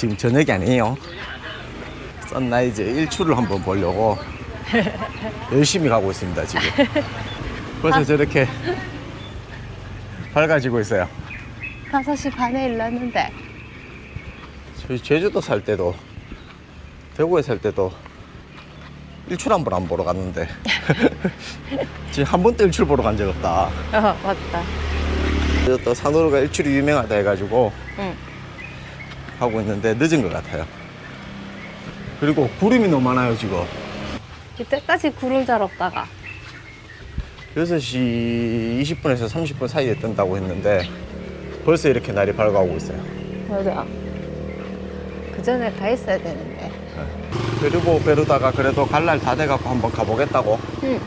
지금 저녁이 아니에요. 선라이즈 일출을 한번 보려고 열심히 가고 있습니다, 지금. 벌써 저렇게 밝아지고 있어요. 5시 반에 일났는데. 저희 제주도 살 때도 대구에 살 때도 일출 한 번 안 보러 갔는데 지금 한 번도 일출 보러 간 적 없다. 어, 맞다. 또 산호루가 일출이 유명하다 해가지고 응. 하고 있는데 늦은 것 같아요. 그리고 구름이 너무 많아요 지금. 이때까지 구름 잘 없다가. 6시 20분에서 30분 사이에 뜬다고 했는데 벌써 이렇게 날이 밝아오고 있어요. 맞아. 그 전에 가 있어야 되는데. 그리고 베르다가 그래도 갈날 다 돼갖고 한번 가보겠다고 응.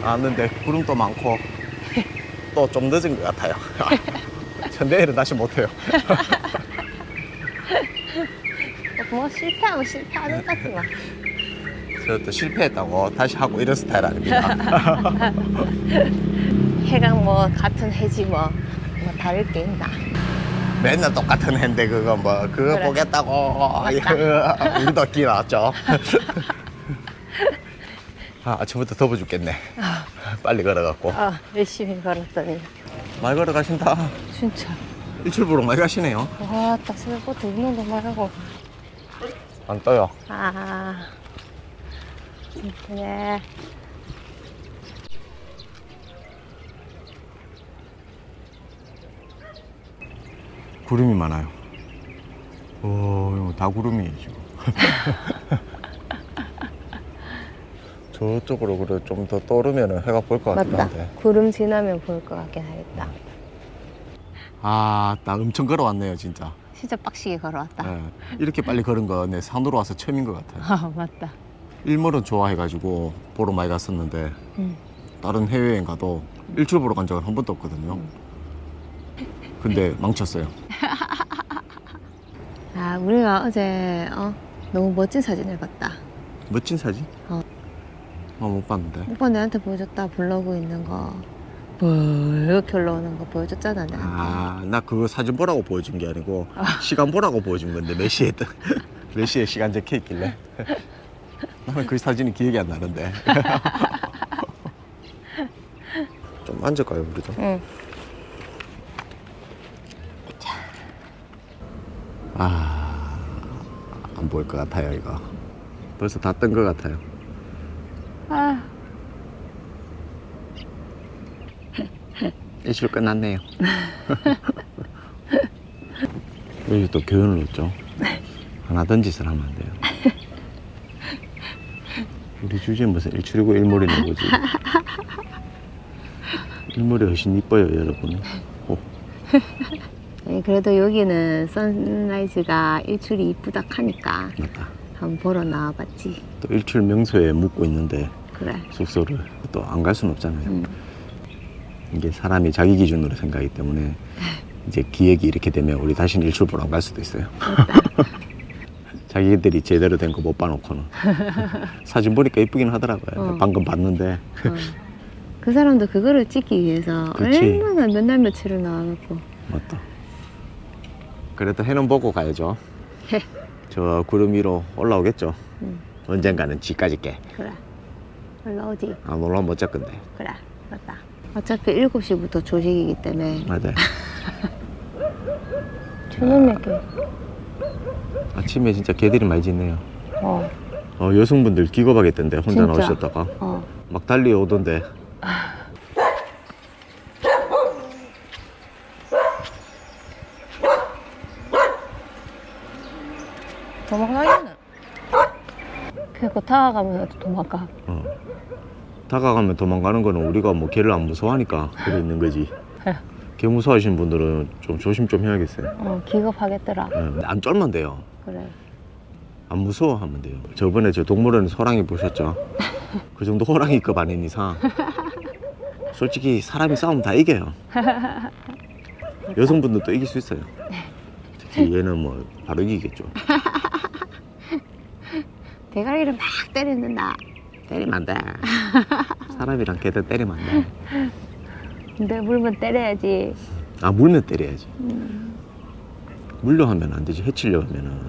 나왔는데 구름도 많고 또 좀 늦은 것 같아요. 전 내일은 다시 못해요. 뭐 실패하면 실패하는 거지 뭐. 저도 실패했다고 다시 하고 이런 스타일 아닙니다. 해가 뭐 같은 해지 뭐. 뭐 다를 게 있나. 맨날 똑같은 해인데 그거 뭐 그거 그래. 보겠다고. 우리도 끼 나왔죠. 아, 아침부터 더워 죽겠네. 빨리 걸어갖고 아, 열심히 걸었더니. 많이 걸어가신다. 진짜. 일출 보러 많이 가시네요. 와, 딱 새벽부터 운동도 말하고. 안 떠요. 아. 그래. 구름이 많아요. 오, 이거 다 구름이에요, 지금. 저쪽으로 그래 좀더 떠오르면 해가 보일 것 같긴 맞다. 한데. 구름 지나면 보일 것 같긴 하겠다. 아, 나 엄청 걸어왔네요, 진짜. 진짜 빡시게 걸어왔다. 예, 이렇게 빨리 걸은 거 내 산으로 와서 처음인 것 같아요. 아, 맞다. 일몰은 좋아해가지고 보러 많이 갔었는데 응. 다른 해외여행 가도 일출 보러 간 적은 한 번도 없거든요. 근데 망쳤어요. 아, 우리가 어제 어, 너무 멋진 사진을 봤다. 멋진 사진? 어. 어, 못 봤는데. 오빠 내한테 보여줬다. 블로그 있는 거. 이렇게 올라오는 거 보여줬잖아, 나한테. 아, 나 그거 사진 보라고 보여준 게 아니고 시간 보라고 보여준 건데 몇 시에 떠- 몇 시에 시간 적혀 있길래 나는 그 사진이 기억이 안 나는데. 좀 앉을까요, 우리도? 응. 아, 안 보일 것 같아요, 이거. 벌써 다 뜬 것 같아요. 아, 일출 끝났네요. 여기 또 교훈을 얻죠. 하나 던 짓을 하면 안 돼요. 우리 주제는 무슨 일출이고 일몰이는 거지. 일몰이 훨씬 이뻐요, 여러분. 오, 아니, 그래도 여기는 선라이즈가 일출이 이쁘다 하니까 맞다. 한번 보러 나와봤지. 또 일출 명소에 묵고 있는데 그래. 숙소를 또 안갈 수는 없잖아요. 응. 이게 사람이 자기 기준으로 생각하기 때문에 이제 기획이 이렇게 되면 우리 다시는 일출 보러 안 갈 수도 있어요. 자기들이 제대로 된 거 못 봐놓고는 사진 보니까 이쁘긴 하더라고요. 어. 방금 봤는데 어. 그 사람도 그거를 찍기 위해서 그치. 얼마나 몇 날 며칠을 나와갖고. 맞다. 그래도 해는 보고 가야죠. 해. 저 구름 위로 올라오겠죠. 응. 언젠가는 집까지 게. 그래. 올라오지. 안 올라오면 못 잡건데. 그래. 맞다. 어차피 7시부터 조식이기 때문에 맞아요. 저녁에 아침에 진짜 개들이 많이 짖네요. 어. 어, 여성분들 기겁하겠던데 혼자 진짜? 나오셨다가 어. 막 달려오던데. 도망가기는. 그거 다가가면서 도망가. 어. 다가가면 도망가는 거는 우리가 뭐 개를 안 무서워하니까 그래 있는 거지. 개 무서워하시는 분들은 좀 조심 좀 해야겠어요. 어, 기겁하겠더라. 예, 안 쫄면 돼요. 그래. 안 무서워하면 돼요. 저번에 저 동물원에서 호랑이 보셨죠? 그 정도 호랑이급 아닌 이상 솔직히 사람이 싸우면 다 이겨요. 여성분들도 이길 수 있어요. 특히 얘는 뭐 바로 이기겠죠. 대가리를 막 때리는다. 때리면 안 돼. 사람이랑 개들 때리면 안 돼. 근데 물면 때려야지. 아 물면 때려야지. 물려 하면 안 되지. 해치려 하면은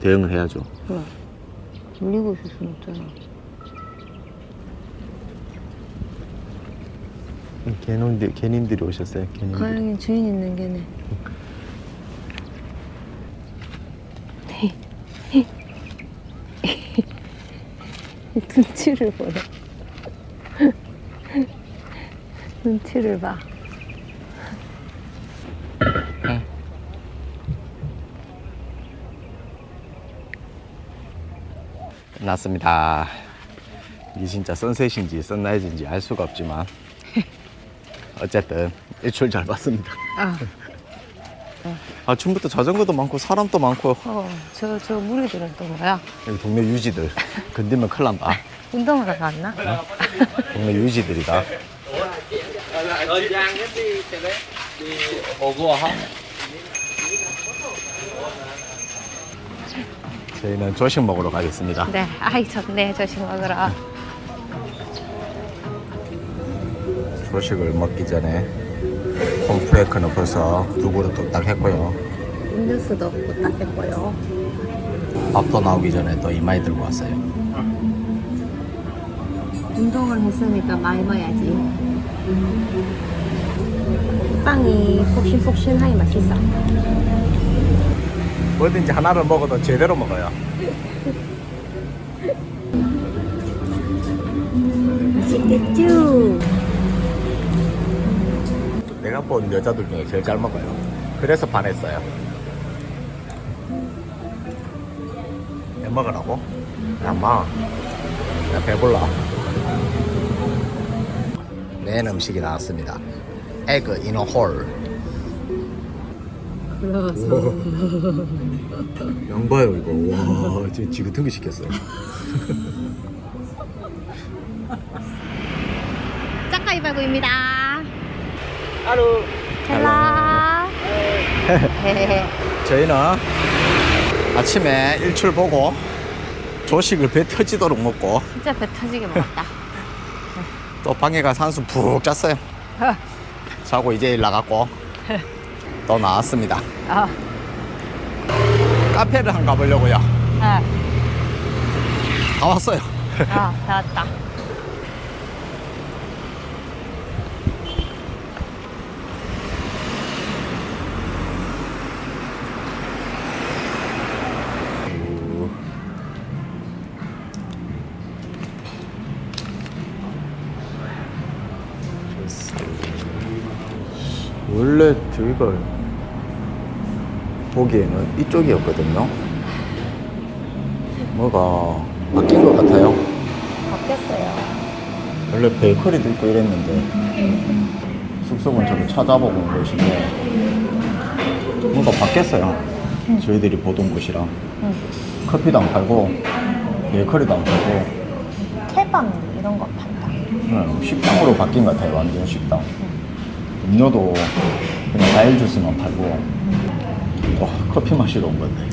대응을 해야죠. 그래. 물리고 있을 순 없잖아. 개놈들, 개님들이 오셨어요. 개님들. 고양이 주인 있는 게네. 눈치를 보네. 눈치를 봐. 끝났습니다. 이게 진짜 선셋인지 선라이즈인지 알 수가 없지만 어쨌든 일출 잘 봤습니다. 아, 아침부터 자전거도 많고 사람도 많고 어, 저, 저 무리들은 또 뭐야? 여기 동네 유지들 건들면 큰일 난다. 운동을 하러 왔나? 동네 유지들이다. 저희는 조식 먹으러 가겠습니다. 네, 아이 좋네, 조식 먹으러. 조식을 먹기 전에 홈프레이크는 벌써 두 그릇 뚝딱 했고요. 음료수도 없고 딱 됐고요. 밥도 나오기 전에 또 이마에 들고 왔어요. 운동을 했으니까 많이 먹어야지. 빵이 폭신폭신하니 맛있어. 뭐든지 하나를 먹어도 제대로 먹어요. 맛있겠죠? 본 여자들 중에 제일 잘 먹어요. 그래서 반했어요. 내 먹으라고? 야, 마. 나 배불러. 맨 음식이 나왔습니다. 에그 인어 홀. 양봐요 이거. 와, 지금 지긋하게 시켰어요. 짝가위바구입니다. Alo. 헬라. 저희는 아침에 일출 보고 조식을 배 터지도록 먹고 진짜 배 터지게 먹었다. 또 방에 가서 한숨 푹 잤어요. 자고 이제 일 나갔고 또 나왔습니다. 어, 카페를 한 가보려고요. 어, 다 왔어요. 어, 나왔다. 원래 저희가 보기에는 이쪽이었거든요. 뭐가 바뀐 것 같아요. 바뀌었어요. 원래 베이커리도 있고 이랬는데 숙소 근처로 찾아보고 온 곳인데 뭔가 바뀌었어요. 저희들이 보던 곳이랑 응. 커피도 안 팔고 베이커리도 안 팔고 케밥 이런 거. 응, 식당으로 바뀐 것 같아요. 완전 식당. 음료도 그냥 과일 주스만 팔고 와, 커피 마시러 온 건데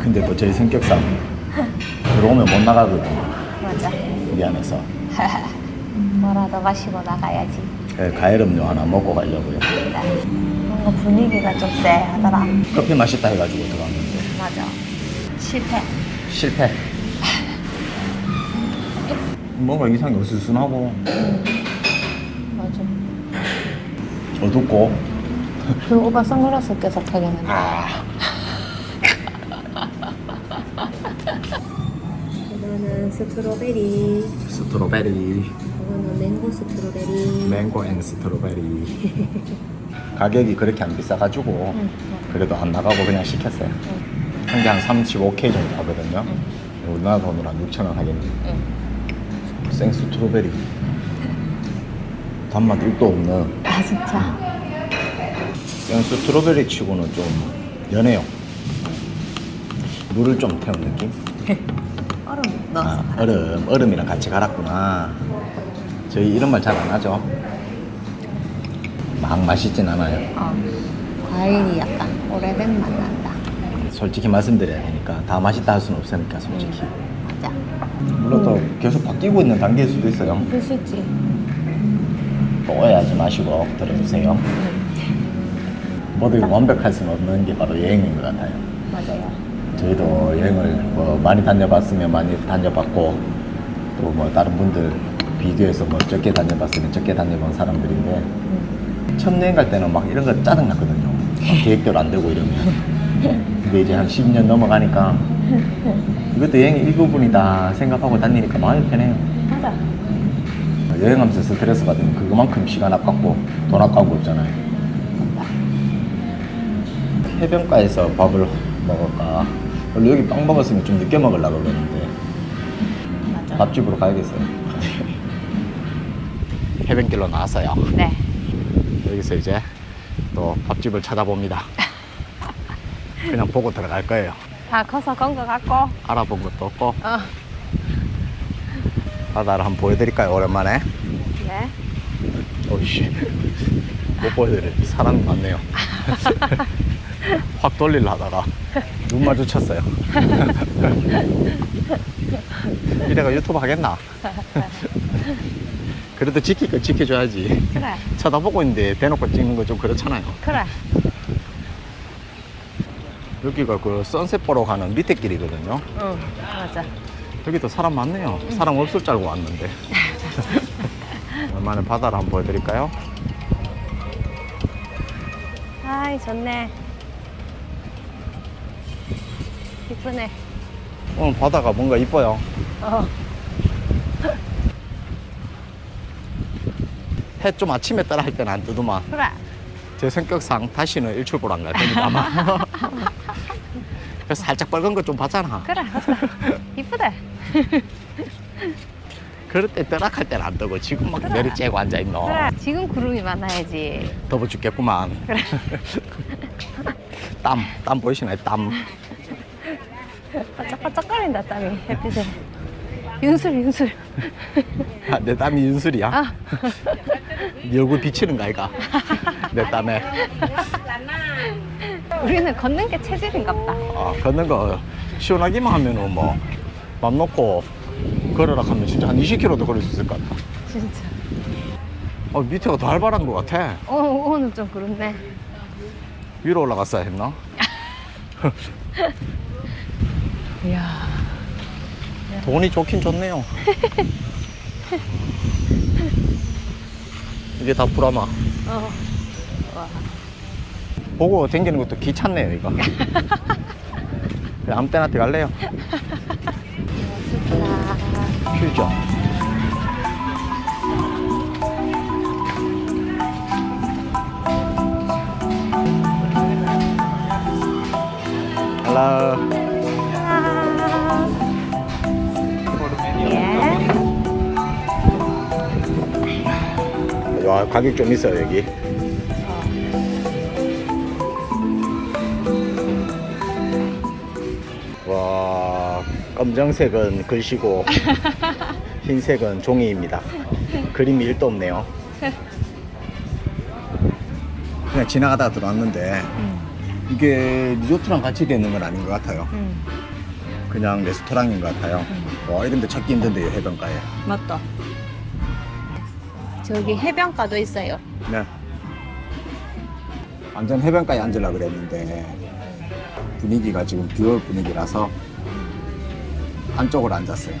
근데 또제 성격상 들어오면 못 나가거든요. 맞아. 미안해서 뭐라도 마시고 나가야지. 예, 과일 음료 하나 먹고 가려고요. 뭔가 분위기가 좀 쎄하더라. 커피 맛있다 해가지고 들어왔는데 맞아. 실패. 실패. 뭔가 이상이 어수선하고 맞아. 어둡고 그 오빠 선글라스 껴서 타겠는데. 이거는 스트로베리. 스트로베리 이거는 맹고 스트로베리. 맹고 앤 스트로베리 가격이 그렇게 안 비싸가지고 응, 그래도 안 나가고 그냥 시켰어요 응, 한 개 한 35K 정도 하거든요 응. 우리나라 돈으로 한 6천 원 하겠네 응. 생 스트로베리 단맛 1도 없는 아 진짜. 생 스트로베리 치고는 좀 연해요 물을 좀 태운 느낌? 얼음 넣어서. 아, 얼음, 얼음이랑 같이 갈았구나. 저희 이런 말 잘 안 하죠. 막 맛있진 않아요. 어. 과일이 약간 오래된 맛 난다. 솔직히 말씀드려야 되니까 다 맛있다 할 수는 없으니까 솔직히. 맞아. 물론 또 계속 바뀌고 있는 단계일 수도 있어요. 그럴 수 있지. 또 오해하지 마시고 들어주세요. 모두 완벽할 수는 없는 게 바로 여행인 것 같아요. 맞아요. 저희도 여행을 뭐 많이 다녀봤으면 많이 다녀봤고 또 뭐 다른 분들 비교해서 뭐 적게 다녀봤으면 적게 다녀본 사람들인데 첫 여행 갈 때는 막 이런 거 짜증 났거든요. 막 계획대로 안 되고 이러면. 근데 이제 한 10년 넘어가니까 이것도 여행의 일부분이다 생각하고 다니니까 마음이 편해요. 맞아. 여행하면서 스트레스 받으면 그거만큼 시간 아깝고 돈 아까운 거 없잖아요. 해변가에서 밥을 먹을까? 원래 여기 빵 먹었으면 좀 늦게 먹으려고 그랬는데 맞아. 밥집으로 가야겠어요. 해변길로 나왔어요. 네. 여기서 이제 또 밥집을 찾아봅니다. 그냥 보고 들어갈 거예요. 다 커서 건 것 같고. 알아본 것도 없고 어. 바다를 한번 보여드릴까요? 오랜만에. 네. 어이씨 못 보여드려 사람이 많네요 확 돌리려 하다가 눈 마주쳤어요 이래가 유튜브 하겠나 그래도 지킬 거 지켜줘야지 그래. 쳐다보고 있는데 대놓고 찍는 거 좀 그렇잖아요 그래. 여기가 그 선셋 보러 가는 밑에 길이거든요 응. 맞아. 여기도 사람 많네요 사람 없을 줄 알고 왔는데 얼마나 바다를 한번 보여드릴까요? 아이, 좋네. 이쁘네. 오늘 바다가 뭔가 이뻐요 어. 해 좀 아침에 따라 할 때는 안 뜨더만 그래. 제 성격상 다시는 일출보러 안 갈 겁니다 아마 그래서 살짝 빨간 거 좀 봤잖아 그래. 맞다. 이쁘대. 그럴 때 떠락할 때는 안 뜨고 지금 막 그래. 내리쬐고 앉아있노 그래. 지금 구름이 많아야지. 더워 죽겠구만 그래. 땀, 땀 보이시나요 땀 반짝반짝거린다, 땀이. 햇빛에. 윤술, 윤술. 아, 내 땀이 윤술이야 아. 네 얼굴 비치는 거 아이가 내 땀에 우리는 걷는 게 체질인가 보다. 아, 걷는 거 시원하기만 하면은 뭐맘 놓고 걸으라 하면 진짜 한 20km도 걸을 수 있을 것 같아 진짜. 어, 밑에가 더 활발한 것 같아 어, 오늘 좀 그렇네. 위로 올라갔어야 했나? 이야. 돈이 좋긴 좋네요. 이게 다 브라마. 어. 와. 보고 댕기는 것도 귀찮네요, 이거. 아무 때나 들어갈래요. 퓨전. Hello. 예. 와, 가격 좀 있어요, 여기. 와, 검정색은 글씨고, 흰색은 종이입니다. 그림이 1도 없네요. 그냥 지나가다가 들어왔는데, 이게 리조트랑 같이 되는 건 아닌 것 같아요. 응. 그냥 레스토랑인 것 같아요. 와, 이런 데 찾기 힘든데요, 해변가에. 맞다. 저기 해변가도 있어요. 네. 완전 해변가에 앉으려 그랬는데 분위기가 지금 비올 분위기라서 안쪽으로 앉았어요.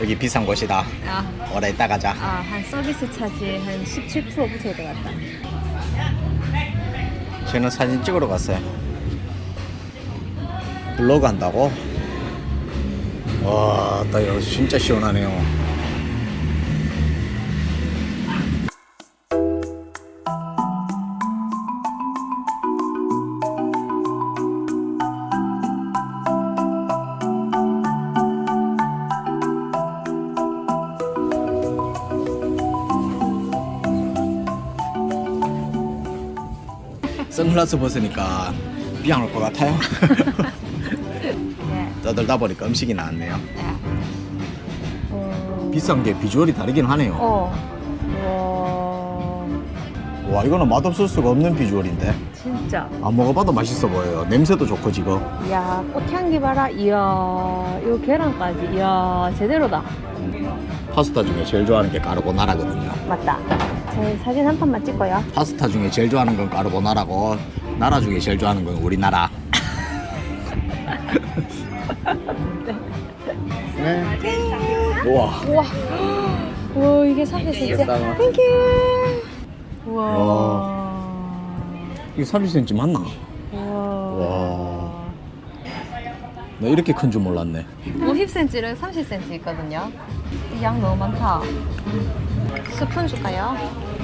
여기 비싼 곳이다. 아, 오래 있다 가자. 아, 한 서비스 차지 한 17% 붙어야 될것 같다. 저는 사진 찍으러 갔어요. 블로그 한다고? 와, 나 여기 진짜 시원하네요. 선글라스 벗으니까 비안올것 같아요. 네. 떠들다 보니까 음식이 나왔네요. 네. 어. 비싼 게 비주얼이 다르긴 하네요. 어. 와. 와, 이거는 맛없을 수가 없는 비주얼인데. 진짜. 안 먹어봐도 맛있어 보여요. 냄새도 좋고 지금. 야, 꽃향기 봐라. 이야, 요 계란까지. 이야, 제대로다. 파스타 중에 제일 좋아하는 게 까르보나라거든요. 맞다. 저희 사진 한 판만 찍고요. 파스타 중에 제일 좋아하는 건 까르보나라고 나라 중에 제일 좋아하는 건 우리나라. 네. 우와. 우와. 우와, 이게 30cm. 땡큐. 우와. 이게 30cm 맞나? 우와. 와. 나 이렇게 큰 줄 몰랐네. 50cm를 30cm 있거든요. 이양 너무 많다. 스푼 줄까요?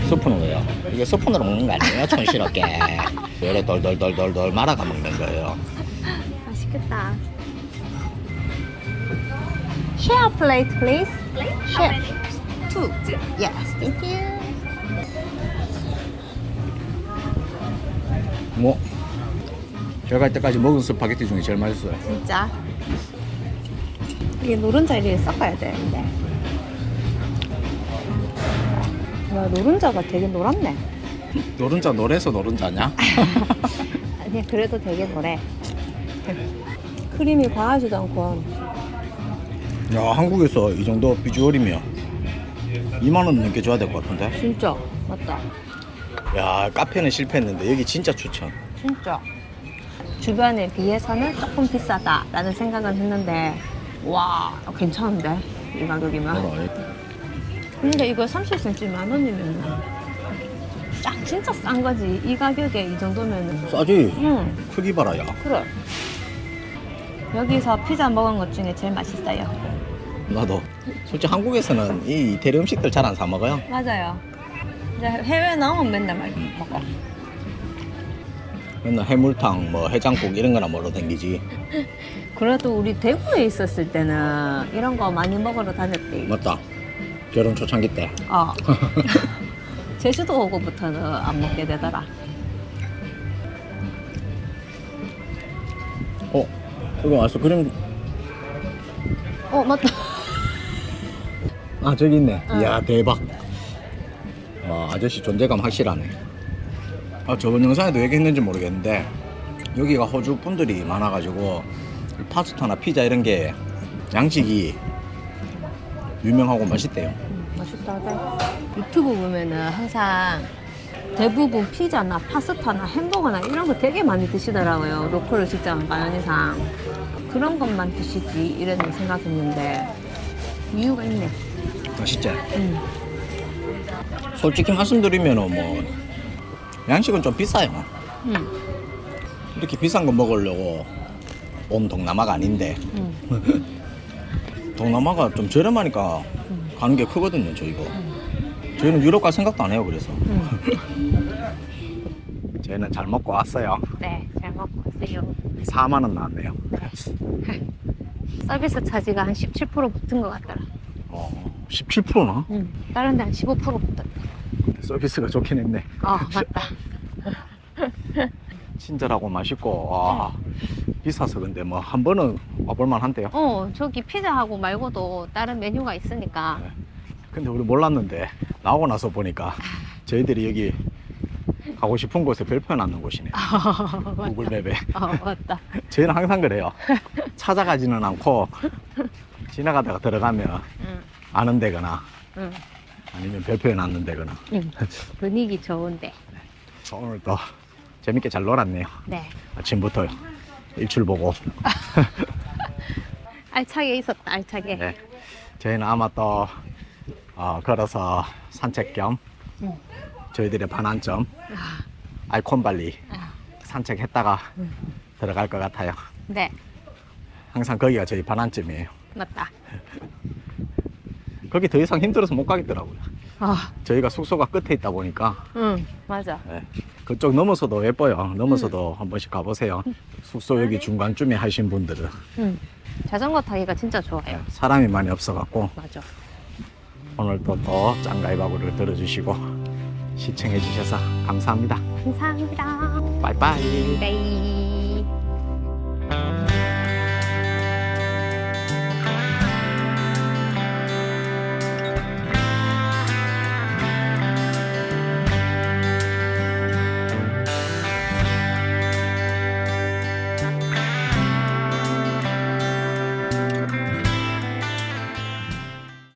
스푼은 왜요? 이게 스푼으로 먹는 거 아니에요? 촌스럽게. 열에 덜덜덜덜덜 말아가 먹는 거예요. 맛있겠다. Share plate, please. Share. Two. Yes, thank you. 뭐? 제가 이때까지 먹은 스파게티 중에 제일 맛있어요. 진짜. 이게 노른자를 섞어야 되는데. 와, 노른자가 되게 노랗네. 노른자 노래서 노른자냐? 아니, 그래도 되게 노래. 크림이 과하지도 않고. 야 한국에서 이 정도 비주얼이면 2만 원 넘게 줘야 될 것 같은데. 진짜. 맞다. 야 카페는 실패했는데 여기 진짜 추천. 진짜. 주변에 비해서는 조금 비싸다라는 생각은 했는데, 와, 괜찮은데? 이 가격이면. 근데 이거 30cm 만 원이면 싹 진짜 싼 거지. 이 가격에 이 정도면은. 싸지. 응, 크기 봐라 야. 그래. 여기서 피자 먹은 것 중에 제일 맛있어요. 나도. 솔직히 한국에서는 이 이태리 음식들 잘 안 사 먹어요. 맞아요. 이제 해외 나오면 맨날 말- 먹어. 맨날 해물탕, 뭐 해장국 이런 거나 먹으러 댕기지. 그래도 우리 대구에 있었을 때는 이런 거 많이 먹으러 다녔대. 맞다. 결혼 초창기 때. 어. 제주도 오고부터는 안 먹게 되더라. 어, 이거 아이스크림. 어, 맞다. 아 저기 있네. 응. 이야 대박. 와 아저씨 존재감 확실하네. 아 저번 영상에도 얘기했는지 모르겠는데 여기가 호주 분들이 많아가지고 이 파스타나 피자 이런 게 양식이 유명하고 맛있대요. 음, 맛있다. 네. 유튜브 보면은 항상 대부분 피자나 파스타나 햄버거나 이런 거 되게 많이 드시더라고요. 로컬 직장 가는 이상. 그런 것만 드시지 이런 생각했는데 이유가 있네. 맛있지? 음. 솔직히 말씀드리면은 뭐 양식은 좀 비싸요. 음. 이렇게 비싼 거 먹으려고 온 동남아가 아닌데 음. 동남아가 좀 저렴하니까 음. 가는 게 크거든요. 저 이거. 저희는 유럽 갈 생각도 안 해요. 그래서 음. 저희는 잘 먹고 왔어요. 네, 잘 먹고 왔어요. 4만 원 나왔네요. 서비스 차지가 한 17% 붙은 것 같더라. 어, 17%나? 음. 다른 데 한 15% 붙었대. 서비스가 좋긴 했네. 어, 맞다. 친절하고 맛있고 와 비싸서 근데 뭐 한 번은 와볼만 한데요. 어, 저기 피자하고 말고도 다른 메뉴가 있으니까. 근데 우리 몰랐는데 나오고 나서 보니까 저희들이 여기 가고 싶은 곳에 별표해놨는 곳이네. 구글 맵에. 어, 맞다. 저희는 항상 그래요. 찾아가지는 않고 지나가다가 들어가면 응, 아는 데거나 응, 아니면 별표해놨는 데거나 응. 분위기 좋은데. 오늘 또 재밌게 잘 놀았네요. 네. 아침부터 일출 보고. 알차게 있었다, 알차게. 네. 저희는 아마 또 어, 걸어서 산책 겸 응. 저희들의 반환점 아, 아이콘발리 아, 산책했다가 응. 들어갈 것 같아요. 네, 항상 거기가 저희 반환점이에요. 맞다. 거기 더 이상 힘들어서 못 가겠더라고요. 아, 저희가 숙소가 끝에 있다 보니까 응, 맞아. 네. 그쪽 넘어서도 예뻐요. 넘어서도 한 번씩 가보세요. 숙소 여기 중간쯤에 하신 분들은 응. 자전거 타기가 진짜 좋아요. 네, 사람이 많이 없어갖고 맞아. 오늘도 또 짱가이바구를 들어주시고 시청해주셔서 감사합니다. 감사합니다. 바이바이. 네.